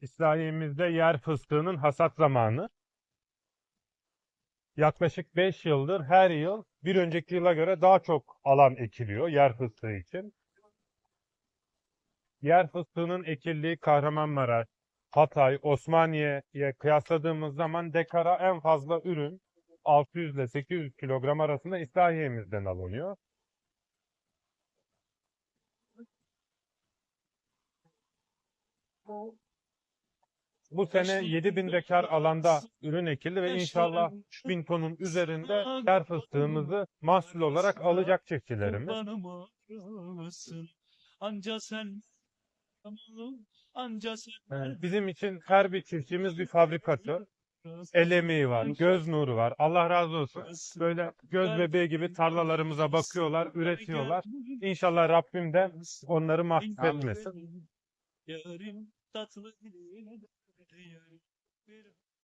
İsrail'imizde yer fıstığının hasat zamanı. Yaklaşık 5 yıldır her yıl bir önceki yıla göre daha çok alan ekiliyor yer fıstığı için. Yer fıstığının ekildiği Kahramanmaraş, Hatay, Osmaniye'ye kıyasladığımız zaman dekara en fazla ürün 600 ile 800 kilogram arasında İslahiye'mizden alınıyor. Bu sene 7000 dekar alanda ürün ekildi ve inşallah 3000 tonun üzerinde yer fıstığımızı mahsul olarak alacak çiftçilerimiz. Kurbanım arasın. Anca sen anca sen Yani bizim için her bir çiftçimiz bir fabrikatör. El emeği var, göz nuru var. Allah razı olsun. Böyle göz bebeği gibi tarlalarımıza bakıyorlar, üretiyorlar. İnşallah Rabbim de onları mahcup etmesin. Yarim tatlı diline de yarim.